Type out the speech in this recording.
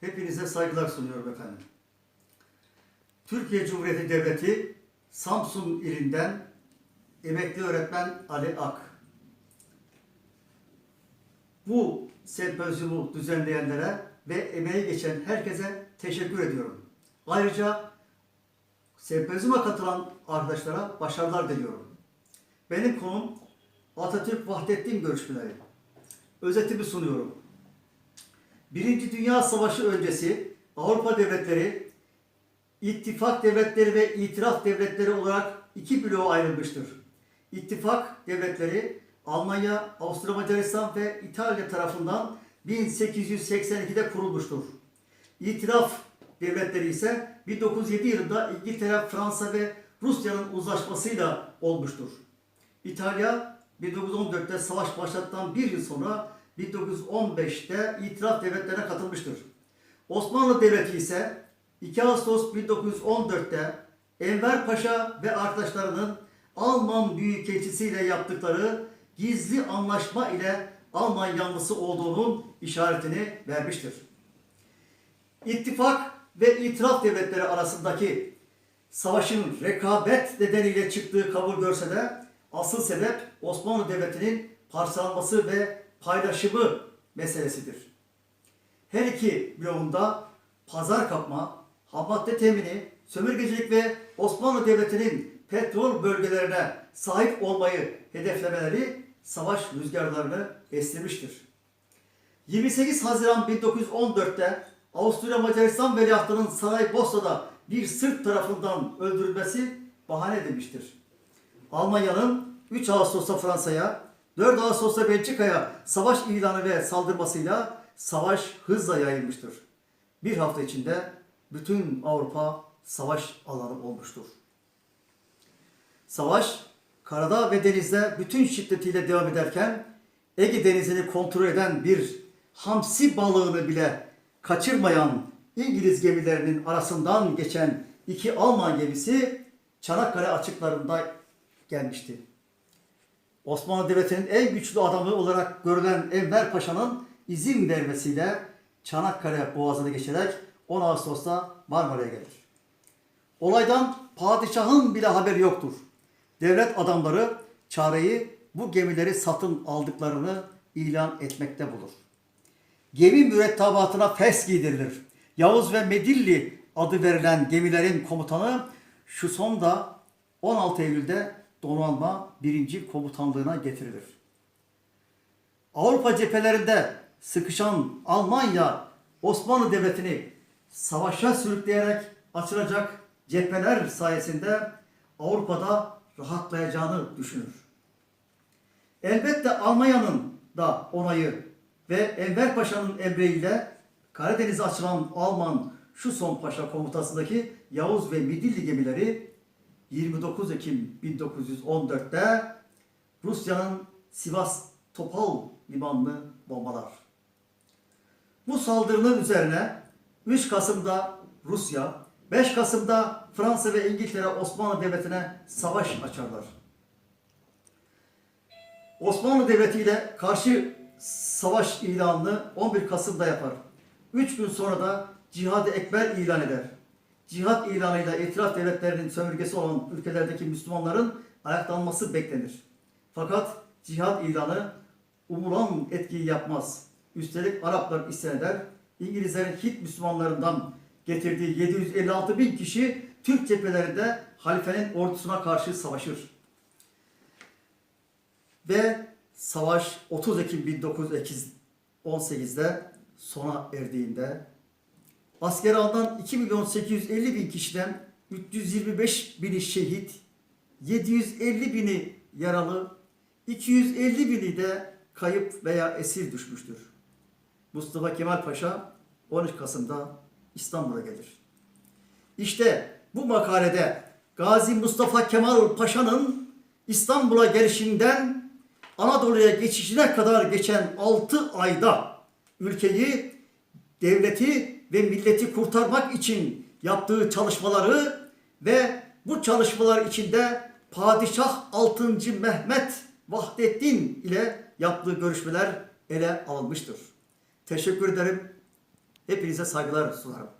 Hepinize saygılar sunuyorum efendim. Türkiye Cumhuriyeti Devleti Samsun ilinden emekli öğretmen Ali Ak. Bu sempozyumu düzenleyenlere ve emeği geçen herkese teşekkür ediyorum. Ayrıca sempozyuma katılan arkadaşlara başarılar diliyorum. Benim konum Atatürk Vahdettin görüşmeleri. Özetimi sunuyorum. Birinci Dünya Savaşı öncesi Avrupa devletleri ittifak devletleri ve itiraf devletleri olarak iki bloğa ayrılmıştır. İttifak devletleri Almanya, Avusturya Macaristan ve İtalya tarafından 1882'de kurulmuştur. İtiraf devletleri ise 1907 yılında İngiltere, Fransa ve Rusya'nın uzlaşmasıyla olmuştur. İtalya 1914'te savaş başlattıktan bir yıl sonra 1915'te itiraf devletlerine katılmıştır. Osmanlı Devleti ise 2 Ağustos 1914'te Enver Paşa ve arkadaşlarının Alman Büyükelçisiyle yaptıkları gizli anlaşma ile Alman yanlısı olduğunun işaretini vermiştir. İttifak ve itiraf devletleri arasındaki savaşın rekabet nedeniyle çıktığı kabul görse de asıl sebep Osmanlı Devleti'nin parçalanması ve paylaşımı meselesidir. Her iki bloğunda pazar kapma, hammadde temini, sömürgecilik ve Osmanlı Devleti'nin petrol bölgelerine sahip olmayı hedeflemeleri savaş rüzgarlarını eslemiştir. 28 Haziran 1914'te Avusturya Macaristan veliahtının Saraybosna'da bir Sırp tarafından öldürülmesi bahane edilmiştir. Almanya'nın 3 Ağustos'ta Fransa'ya, 4 Ağustos'ta Belçika'ya savaş ilanı ve saldırmasıyla savaş hızla yayılmıştır. Bir hafta içinde bütün Avrupa savaş alanı olmuştur. Savaş karada ve denizde bütün şiddetiyle devam ederken Ege Denizi'ni kontrol eden bir hamsi balığını bile kaçırmayan İngiliz gemilerinin arasından geçen iki Alman gemisi Çanakkale açıklarında gelmişti. Osmanlı Devleti'nin en güçlü adamı olarak görülen Enver Paşa'nın izin vermesiyle Çanakkale Boğazı'nı geçerek 10 Ağustos'ta Marmara'ya gelir. Olaydan padişahın bile haberi yoktur. Devlet adamları çareyi bu gemileri satın aldıklarını ilan etmekte bulur. Gemi mürettebatına fes giydirilir. Yavuz ve Medilli adı verilen gemilerin komutanı şu son da 16 Eylül'de donanma 1. komutanlığına getirilir. Avrupa cephelerinde sıkışan Almanya Osmanlı Devleti'ni savaşa sürükleyerek açılacak cepheler sayesinde Avrupa'da rahatlayacağını düşünür. Elbette Almanya'nın da onayı ve Enver Paşa'nın emriyle Karadeniz'e açılan Alman şu son paşa komutasındaki Yavuz ve Midilli gemileri 29 Ekim 1914'te Rusya'nın Sivas Topal limanını bombalar. Bu saldırının üzerine 3 Kasım'da Rusya, 5 Kasım'da Fransa ve İngiltere Osmanlı Devleti'ne savaş açarlar. Osmanlı Devleti ile karşı savaş ilanını 11 Kasım'da yapar. 3 gün sonra da Cihad-ı Ekber ilan eder. Cihat ilanıyla itiraf devletlerinin sömürgesi olan ülkelerdeki Müslümanların ayaklanması beklenir. Fakat cihat ilanı umulan etkiyi yapmaz. Üstelik Araplar isyan eder. İngilizlerin Hint Müslümanlarından getirdiği 756 bin kişi Türk cephelerinde halifenin ordusuna karşı savaşır. Ve savaş 30 Ekim 1918'de sona erdiğinde asker alınan 2 milyon 850 bin kişiden 325 bini şehit, 750 bini yaralı, 250 bini de kayıp veya esir düşmüştür. Mustafa Kemal Paşa 13 Kasım'da İstanbul'a gelir. İşte bu makalede Gazi Mustafa Kemal Paşa'nın İstanbul'a gelişinden Anadolu'ya geçişine kadar geçen 6 ayda ülkeyi, devleti ve milleti kurtarmak için yaptığı çalışmaları ve bu çalışmalar içinde Padişah 6. Mehmet Vahdettin ile yaptığı görüşmeler ele alınmıştır. Teşekkür ederim. Hepinize saygılar sunarım.